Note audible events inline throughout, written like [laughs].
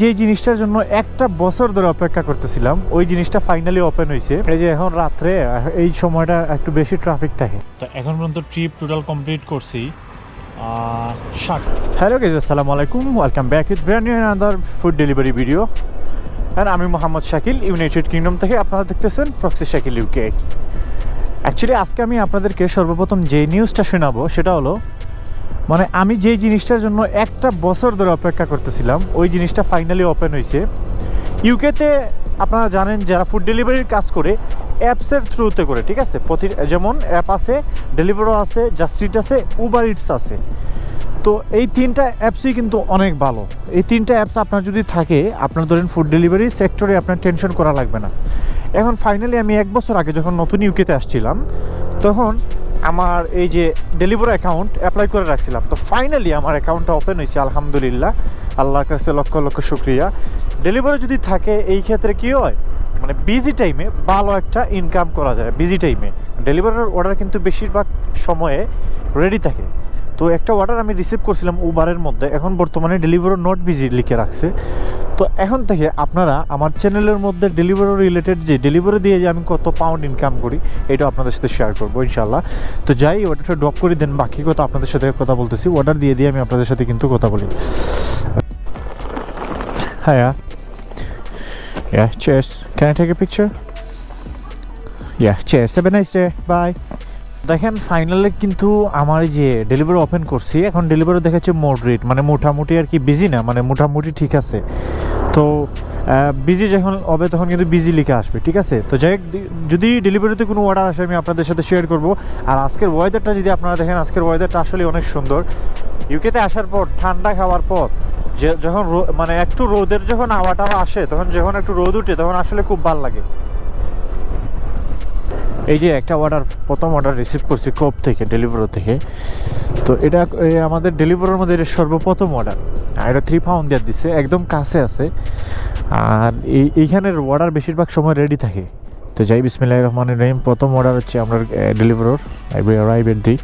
যে জিনিসটার জন্য একটা বছর ধরে অপেক্ষা করতেছিলাম ওই জিনিসটা ফাইনালি ওপেন হয়েছে এই যে এখন রাত্রে এই সময়টা একটু বেশি ট্রাফিক থাকে। তো এখন পর্যন্ত ট্রিপ টোটাল কমপ্লিট করছি হ্যালো গেজ আসসালামু আলাইকুম। Welcome back with brand new other food delivery video and আমি মোহাম্মদ শাকিল ইউনাইটেড কিংডম থেকে আপনারা দেখতেছেন প্রক্সি শাকিল ইউকে অ্যাকচুয়ালি আজকে আমি আপনাদেরকে সর্বপ্রথম যে নিউজটা শোনাবো সেটা হলো মানে আমি যেই জিনিসটার জন্য একটা বছর ধরে অপেক্ষা করতেছিলাম, ওই জিনিসটা ফাইনালি ওপেন হয়েছে ইউকেতে আপনারা জানেন যারা ফুড ডেলিভারির কাজ করে অ্যাপসের থ্রুতে করে, ঠিক আছে? প্রতি যেমন অ্যাপ আছে ডেলিভারও আছে জাস্টিট আছে উবার ইটস আছে। তো এই তিনটা অ্যাপসই কিন্তু অনেক ভালো। এই তিনটা অ্যাপস আপনার যদি থাকে, আপনার ধরেন ফুড ডেলিভারি সেক্টরে আপনার টেনশন করা লাগবে না। এখন ফাইনালি আমি এক বছর আগে যখন নতুন ইউকেতে আসছিলাম, তখন আমার এই যে ডেলিভারি অ্যাকাউন্ট অ্যাপ্লাই করে রাখছিলাম। তো ফাইনালি আমার অ্যাকাউন্টটা ওপেন হয়েছে, আলহামদুলিল্লাহ। আল্লাহর কাছে লক্ষ লক্ষ শুক্রিয়া। ডেলিভারি যদি থাকে, এই ক্ষেত্রে কী হয়? মানে বিজি টাইমে ভালো একটা ইনকাম করা যায় বিজি টাইমে ডেলিভারির অর্ডার কিন্তু বেশিরভাগ সময়ে রেডি থাকে। তো একটা অর্ডার আমি রিসিভ করছিলাম উবারের মধ্যে এখন বর্তমানে ডেলিভারি নট বিজি লিখে রাখছে তো এখন থেকে আপনারা আমার চ্যানেলের মধ্যে ডেলিভারি রিলেটেড যে ডেলিভারি দিয়ে যে আমি কত পাউন্ড ইনকাম করি এটা আপনাদের সাথে শেয়ার করব ইনশাল্লাহ তো যাই অর্ডারটা ড্রপ করে দেন বাকি কথা আপনাদের সাথে কথা বলতেছি অর্ডার দিয়ে দিয়ে আমি আপনাদের সাথে কিন্তু কথা বলি হ্যাঁ Yeah, cheers. Can I take a picture? Yeah, cheers. Have a nice day. Bye. দেখেন ফাইনালে কিন্তু আমার যে ডেলিভারি ওপেন করছি, এখন ডেলিভারি দেখাচ্ছে মোডরেট মানে মোটামুটি আর কি বিজি না মানে মোটামুটি ঠিক আছে। তো বিজি যখন হবে তখন কিন্তু বিজি লিখে আসবে, ঠিক আছে? তো যাই যদি ডেলিভারিতে কোনো অর্ডার আসে, আমি আপনাদের সাথে শেয়ার করব। আর আজকের ওয়েদারটা যদি আপনারা দেখেন, আজকের ওয়েদারটা আসলে অনেক সুন্দর। ইউকেতে আসার পর, ঠান্ডা খাওয়ার পর, যে, যখন মানে একটু রোদের যখন হাওয়াটা আসে, তখন যখন একটু রোদ উঠে, তখন আসলে খুব ভালো লাগে। এই যে একটা অর্ডার প্রথম অর্ডার রিসিভ করছি কোপ থেকে ডেলিভারো থেকে। তো এটা আমাদের ডেলিভারের মধ্যে এটা সর্বপ্রথম অর্ডার আর এটা থ্রি পাউন্ড দেওয়ার দিচ্ছে একদম কাছে আছে। আর এই, এইখানের অর্ডার বেশিরভাগ সময় রেডি থাকে। তো যাই বিসমিল্লাহ রহমান রহিম, প্রথম অর্ডার হচ্ছে আমরা ডেলিভারর রাইবের দিই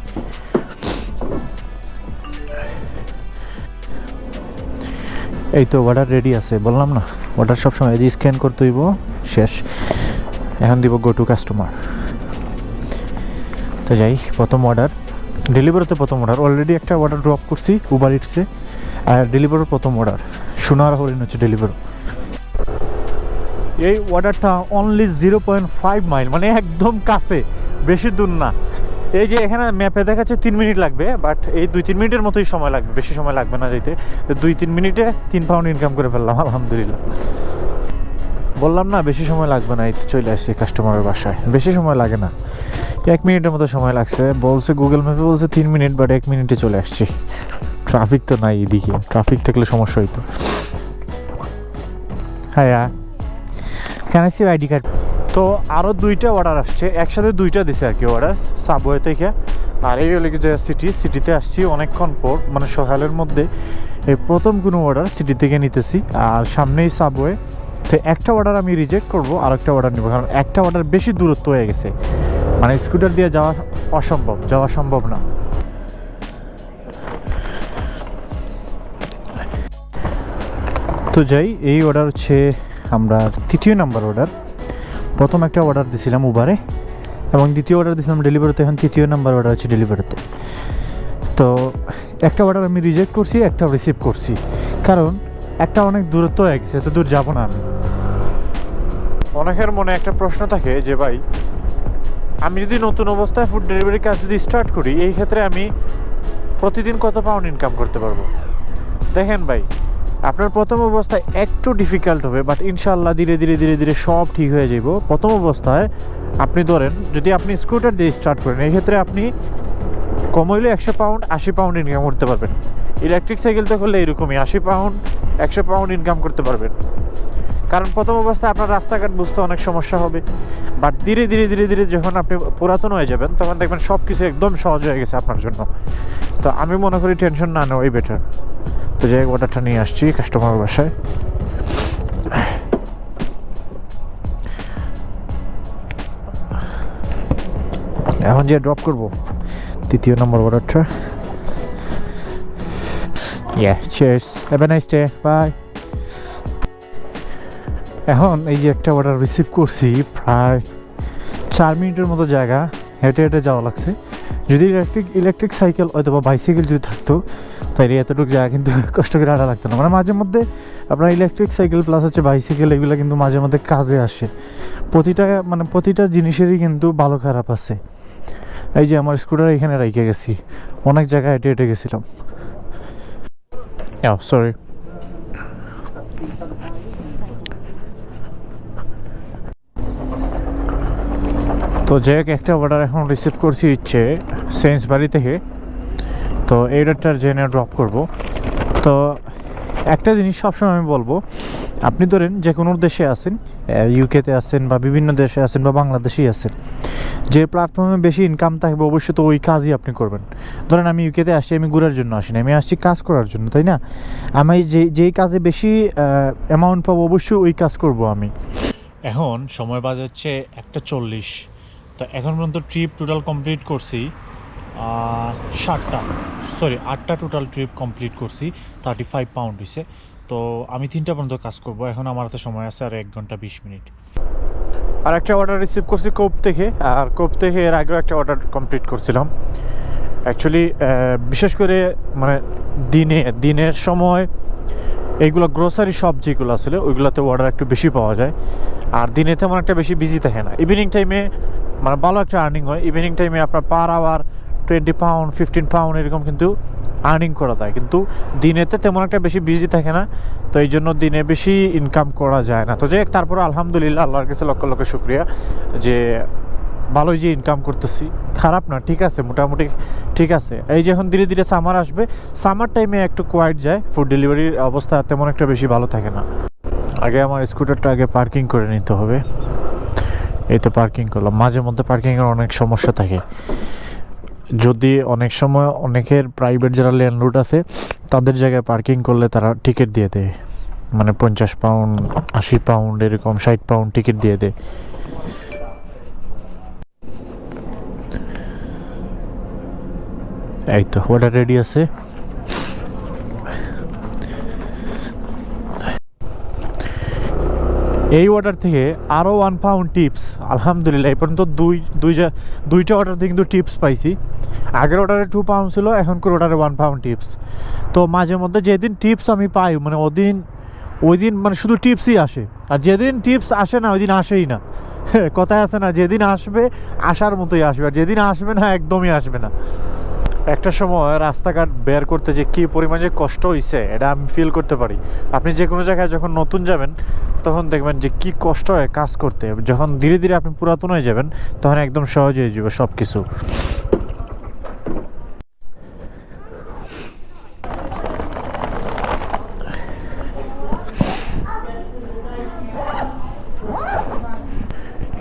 এই তো অর্ডার রেডি আছে, বললাম না। অর্ডার সবসময় এই স্ক্যান করতে হইব, শেষ। এখন দিব গো টু কাস্টমার তো যাই, প্রথম অর্ডার ডেলিভারিতে প্রথম অর্ডার অলরেডি একটা অর্ডার ড্রপ করছি উবার ইটসে আর ডেলিভারির প্রথম অর্ডার সোনার হরিণ হচ্ছে ডেলিভারি এই অর্ডারটা only zero point five mile মানে একদম কাছে। বেশি দূর না। এই যে এখানে ম্যাপে দেখাচ্ছে তিন মিনিট লাগবে বাট এই দুই তিন মিনিটের মতোই সময় লাগবে। বেশি সময় লাগবে না যেতে দুই তিন মিনিটে তিন পাউন্ড ইনকাম করে ফেললাম, আলহামদুলিল্লাহ। বললাম না, বেশি সময় লাগবে না, এই চলে আসছি কাস্টমারের বাসায়। বেশি সময় লাগে না। এক মিনিটের মতো সময় লাগছে। বলছে গুগল ম্যাপে বলছে তিন মিনিট বাট এক মিনিটে চলে আসছি। ট্রাফিক তো নাই এদিকে। ট্রাফিক থাকলে সমস্যা হইতো। হ্যাঁ can I see ID card তো আরও দুইটা অর্ডার আসছে। একসাথে দুইটা দিছে আর কি অর্ডার সাবওয়ে থেকে। আর এই হলে যে সিটি সিটিতে আসছি অনেকক্ষণ পর মানে সকালের মধ্যে। এই প্রথম কোনো অর্ডার সিটি থেকে নিতেছি। আর সামনেই সাবওয়ে তো একটা অর্ডার আমি রিজেক্ট করব আর একটা অর্ডার নেব। কারণ একটা অর্ডার বেশি দূরত্ব হয়ে গেছে। মানে স্কুটার দিয়ে যাওয়া অসম্ভব, যাওয়া সম্ভব না। তো যাই, এই অর্ডার হচ্ছে আমরা তৃতীয় নাম্বার অর্ডার প্রথম একটা অর্ডার দিছিলাম উবারে এবং দ্বিতীয় অর্ডার দিয়েছিলাম ডেলিভারিতে এখন তৃতীয় নাম্বার অর্ডার হচ্ছে ডেলিভারিতে তো একটা অর্ডার আমি রিজেক্ট করছি, একটা রিসিভ করছি। কারণ একটা অনেক দূরত্ব হয়ে গেছে এত দূর যাব না আমি। অনেকের মনে একটা প্রশ্ন থাকে যে, ভাই, আমি যদি নতুন অবস্থায় ফুড ডেলিভারি কাজ যদি স্টার্ট করি, এই ক্ষেত্রে আমি প্রতিদিন কত পাউন্ড ইনকাম করতে পারব? দেখেন ভাই, আপনার প্রথম অবস্থায় একটু ডিফিকাল্ট হবে বাট ইনশাল্লাহ ধীরে ধীরে ধীরে ধীরে সব ঠিক হয়ে যাব। প্রথম অবস্থায় আপনি ধরেন, যদি আপনি স্কুটার দিয়ে স্টার্ট করেন, এই ক্ষেত্রে আপনি কম হইলে একশো পাউন্ড আশি পাউন্ড ইনকাম করতে পারবেন। ইলেকট্রিক সাইকেলতে করলে এরকমই, আশি পাউন্ড একশো পাউন্ড ইনকাম করতে পারবেন। কারণ প্রথম অবস্থায় আপনার রাস্তাঘাট বুঝতে অনেক সমস্যা হবে বাট ধীরে ধীরে ধীরে ধীরে যখন আপনি পুরাতন হয়ে যাবেন তখন দেখবেন সব কিছু একদম সহজ হয়ে গেছে আপনার জন্য তো আমি মনে করি টেনশন না নেওয়াই বেটার তো যাই অর্ডারটা নিয়ে আসছি কাস্টমার বাসায় এখন যে ড্রপ করব তৃতীয় নম্বর অর্ডারটা Yeah, cheers. Have a nice day. Bye. এখন এই যে একটা অর্ডার রিসিভ করছি প্রায় চার মিনিটের মতো জায়গা, হেঁটে হেঁটে যাওয়া লাগছে। যদি ইলেকট্রিক ইলেকট্রিক সাইকেল হয়তো বা বাইসাইকেল যদি থাকতো, তাইলে এতটুকু জায়গা কিন্তু [laughs] কষ্ট করে আটা লাগতো না। মানে মাঝে মধ্যে আপনার ইলেকট্রিক সাইকেল প্লাস হচ্ছে বাইসাইকেল এগুলো কিন্তু মাঝে মধ্যে কাজে আসে। প্রতিটা মানে প্রতিটা জিনিসেরই কিন্তু ভালো খারাপ আছে। এই যে আমার স্কুটার এখানে রেখে গেছি। অনেক জায়গায় হেঁটে হেঁটে গেছিলাম। সরি তো যে একটা অর্ডার এখন রিসিভ করছি ইচ্ছে সেন্সবাড়ি থেকে। তো এই অর্ডারটার জেনে ড্রপ করব। তো একটা জিনিস সবসময় আমি বলব, আপনি ধরেন যে কোনো দেশে আছেন ইউকেতে আছেন বা বিভিন্ন দেশে আছেন বা বাংলাদেশেই আছেন, যে প্ল্যাটফর্মে বেশি ইনকাম থাকবে অবশ্যই তো ওই কাজই আপনি করবেন। ধরেন আমি ইউকেতে আসছি আমি ঘুরার জন্য আসি না, আমি আসছি কাজ করার জন্য, তাই না? আমি যে যেই কাজে বেশি অ্যামাউন্ট পাবো অবশ্যই ওই কাজ করব আমি। এখন সময় বাজে হচ্ছে একটা চল্লিশ। তো এখন পর্যন্ত ট্রিপ টোটাল কমপ্লিট করছি ষাটটা সরি আটটা টোটাল ট্রিপ কমপ্লিট করছি থার্টি ফাইভ পাউন্ড হয়েছে তো আমি তিনটা পর্যন্ত কাজ করব, এখন আমার হাতে সময় আছে আর এক ঘণ্টা বিশ মিনিট। আর একটা অর্ডার রিসিভ করছি কোপ থেকে, আর কোপ থেকে এর আগেও একটা অর্ডার কমপ্লিট করছিলাম। অ্যাকচুয়ালি বিশেষ করে মানে দিনে, দিনের সময় এইগুলো গ্রোসারি শপ যেগুলো আসলে ওইগুলোতে অর্ডার একটু বেশি পাওয়া যায়। আর দিনে তেমন একটা বেশি বিজি থাকে না। ইভিনিং টাইমে মানে ভালো একটা আর্নিং হয়। ইভিনিং টাইমে আপনার per hour twenty pound fifteen pound এরকম কিন্তু আর্নিং করা যায়। কিন্তু দিনেতে তেমন একটা বেশি বিজি থাকে না, তো এই জন্য দিনে বেশি ইনকাম করা যায় না। তো যে তারপর আলহামদুলিল্লাহ, আল্লাহর কাছে লক্ষ লক্ষ শুক্রিয়া যে ভালোই যে ইনকাম করতেছি। খারাপ না, ঠিক আছে, মোটামুটি ঠিক আছে। এই যে এখন ধীরে ধীরে সামার আসবে সামার টাইমে একটু কোয়াইট যায় ফুড ডেলিভারির অবস্থা তেমন একটা বেশি ভালো থাকে না। আগে আমার স্কুটারটা আগে পার্কিং করে নিতে হবে। এই তো পার্কিং করলাম। মাঝে মধ্যে পার্কিংয়ের অনেক সমস্যা থাকে। যদি অনেক সময় অনেকের প্রাইভেট যারা ল্যান্ডলোড আছে, তাদের জায়গায় পার্কিং করলে তারা টিকিট দিয়ে দেয়। মানে পঞ্চাশ পাউন্ড আশি পাউন্ড এরকম ষাট পাউন্ড টিকিট দিয়ে দেয়। এই তো ওটা রেডি আছে। এই অর্ডার থেকে আরও ওয়ান পাউন্ড টিপস আলহামদুলিল্লাহ, এই পর্যন্ত দুই দুই জা- দুইটা অর্ডার থেকে কিন্তু টিপস পাইছি। আগের অর্ডারে টু পাউন্ড ছিল, এখনকার অর্ডারে ওয়ান পাউন্ড টিপস তো মাঝে মধ্যে যেদিন টিপস আমি পাই মানে ওদিন ওই দিন মানে শুধু টিপসই আসে। আর যেদিন টিপস আসে না ওই দিন আসেই না। [laughs] কথায় আছে না, যেদিন আসবে, আসার মতোই আসবে। আর যেদিন আসবে না, একদমই আসবে না। একটা সময় রাস্তাঘাট বের করতে যে কী পরিমাণ যে কষ্ট হয়েছে এটা আমি ফিল করতে পারি। আপনি যে কোনো জায়গায় যখন নতুন যাবেন, তখন দেখবেন যে কী কষ্ট হয় কাজ করতে। যখন ধীরে ধীরে আপনি পুরাতন হয়ে যাবেন, তখন একদম সহজ হয়ে যাবে সব কিছু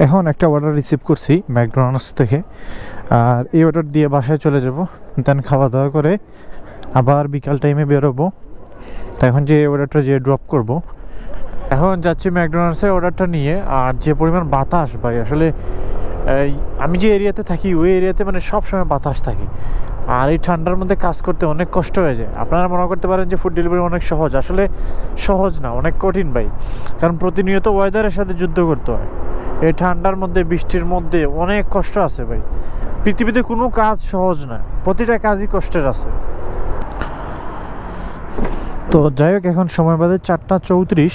এখন একটা অর্ডার রিসিভ করছি ম্যাকডোনাল্ডস থেকে। আর এই অর্ডার দিয়ে বাসায় চলে যাব। দেন খাওয়া দাওয়া করে আবার বিকাল টাইমে বেরোবো। তো এখন যে অর্ডারটা যে ড্রপ করব। এখন যাচ্ছি ম্যাকডোনাল্ডসের অর্ডারটা নিয়ে। আর যে পরিমাণ বাতাস ভাই, আসলে আমি যে এরিয়াতে থাকি, ওই এরিয়াতে মানে সব সময় বাতাস থাকে। আর এই ঠান্ডার মধ্যে কাজ করতে অনেক কষ্ট হয়ে যায়। আপনারা মনে করতে পারেন যে ফুড ডেলিভারি অনেক সহজ। আসলে সহজ না, অনেক কঠিন ভাই। কারণ প্রতিনিয়ত ওয়েদারের সাথে যুদ্ধ করতে হয়। এই ঠান্ডার মধ্যে, বৃষ্টির মধ্যে অনেক কষ্ট আছে ভাই। পৃথিবীতে কোনো কাজ সহজ না, প্রতিটা কাজই কষ্টের আছে। তো যাই হোক, এখন সময় বাদে চারটা চৌত্রিশ।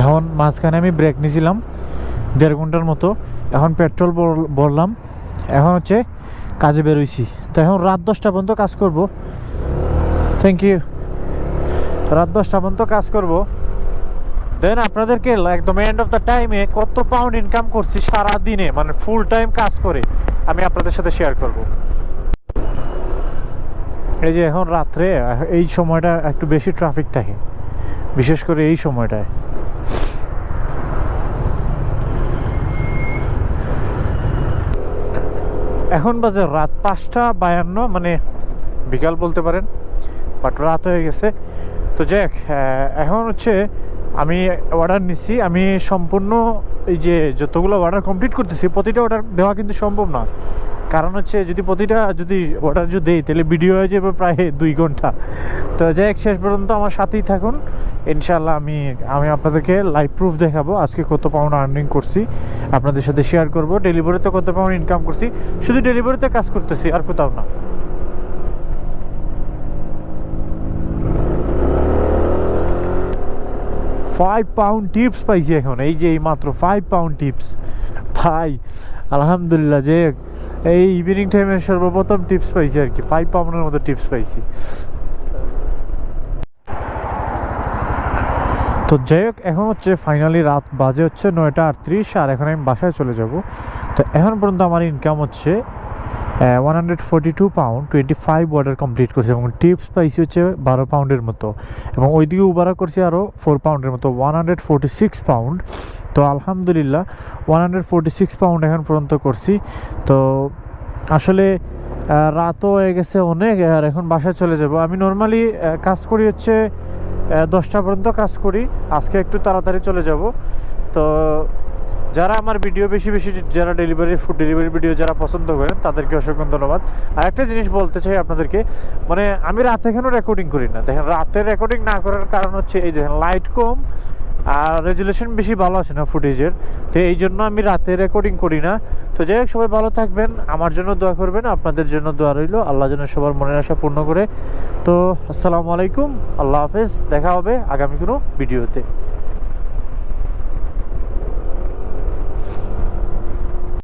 এখন মাঝখানে আমি ব্রেক নিয়েছিলাম দেড় ঘণ্টার মতো। এখন পেট্রোল ভরলাম এখন হচ্ছে কাজে বেরোইছি। তো এখন রাত দশটা পর্যন্ত কাজ করব। থ্যাংক ইউ রাত দশটা পর্যন্ত কাজ করব। দেন আপনাদেরকে একদম এন্ড অফ দ্য টাইমে কত পাউন্ড ইনকাম করছি সারা দিনে মানে ফুল টাইম কাজ করে, আমি আপনাদের সাথে শেয়ার করব। এই যে এখন রাত্রে, এই সময়টা একটু বেশি ট্রাফিক থাকে, বিশেষ করে এই সময়টায়। এখন বাজে রাত পাঁচটা বায়ান্ন মানে বিকাল বলতে পারেন, বাট রাত হয়ে গেছে। তো যাক এখন হচ্ছে আমি অর্ডার নিচ্ছি আমি সম্পূর্ণ এই যে যতগুলো অর্ডার কমপ্লিট করতেছি, প্রতিটা অর্ডার দেওয়া কিন্তু সম্ভব না। কারণ হচ্ছে যদি প্রতিটা, যদি অর্ডার যদি দেই, তাহলে ভিডিও হয়ে যাবে প্রায় দুই ঘণ্টা। তো যাই শেষ পর্যন্ত আমার সাথেই থাকুন। ইনশাল্লাহ আমি আমি আপনাদেরকে লাইভ প্রুফ দেখাবো, আজকে কত পাউন্ড আর্নিং করছি, আপনাদের সাথে শেয়ার করব। ডেলিভারিতে কত পাউন্ড ইনকাম করছি, শুধু ডেলিভারিতে কাজ করতেছি, আর কোথাও না। ফাইভ পাউন্ড টিপস পাইছি এখন, এই যে এই মাত্র ফাইভ পাউন্ড টিপস ভাই, আলহামদুলিল্লাহ, যে এই ইভিনিং টাইমের সর্বপ্রথম টিপস পাইছি আর কি ফাইভ পাউন্ডের মতো টিপস পাইছি। তো যাই হোক, এখন হচ্ছে ফাইনালি রাত বাজে হচ্ছে নয়টা আটত্রিশ, আর এখন আমি বাসায় চলে যাব। তো এখন পর্যন্ত আমার ইনকাম হচ্ছে one hundred forty two pound twenty five order complete করছি এবং টিপস পাইছি হচ্ছে বারো পাউন্ডের মতো। এবং ওইদিকে উবারা করছি আরও ফোর পাউন্ডের মতো one hundred forty six pound তো আলহামদুলিল্লাহ one hundred forty six pound এখন পর্যন্ত করছি। তো আসলে রাতও হয়ে গেছে অনেক, আর এখন বাসায় চলে যাব। আমি নর্মালি কাজ করি হচ্ছে দশটা পর্যন্ত কাজ করি। আজকে একটু তাড়াতাড়ি চলে যাব। তো যারা আমার ভিডিও বেশি বেশি যারা ডেলিভারি ফুড ডেলিভারি ভিডিও যারা পছন্দ করেন, তাদেরকে অসংখ্য ধন্যবাদ। আর একটা জিনিস বলতে চাই আপনাদেরকে মানে আমি রাতে কেন রেকর্ডিং করি না? দেখেন, রাতে রেকর্ডিং না করার কারণ হচ্ছে এই দেখেন লাইট কম আর রেজুলেশন বেশি ভালো আসে না ফুটেজের তো এই জন্য আমি রাতে রেকর্ডিং করি না। তো যাই হোক, সবাই ভালো থাকবেন, আমার জন্য দোয়া করবেন, আপনাদের জন্য দোয়া রইল, আল্লাহ যেন সবার মনের আশা পূর্ণ করে। তো আসসালামু আলাইকুম, আল্লাহ হাফেজ, দেখা হবে আগামী কোনো ভিডিওতে